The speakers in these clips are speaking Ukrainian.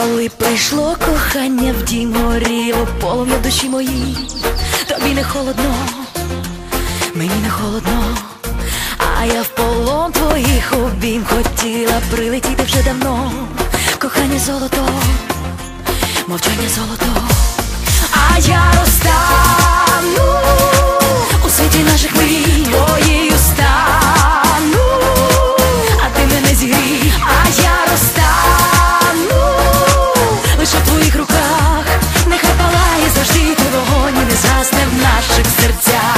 Коли прийшло кохання в дім горіло полум'я душі моїй, тобі не холодно, мені не холодно, а я в полон твоїх обійм хотіла прилетіти вже давно, кохання золото, мовчання золото, а я розтану у світі наших мрій наших серцях.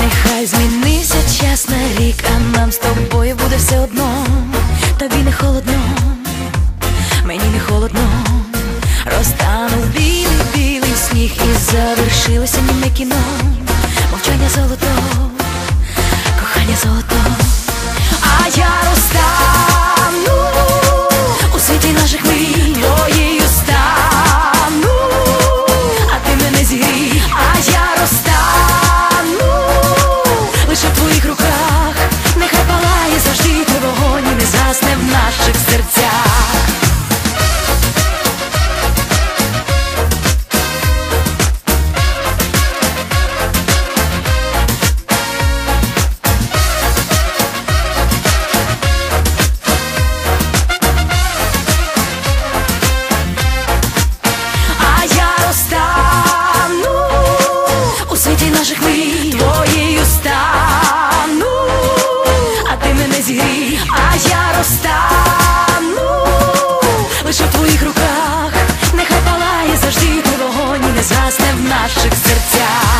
Нехай змінився час на рік, а нам з тобою буде все одно. Завершилося німе кіно. Мовчання золото, кохання золото. наших мрій твоєю стану, а ти мене зігрій, а я розстану лише в твоїх руках, нехай палає завжди, ти вогонь і не згасне в наших серцях.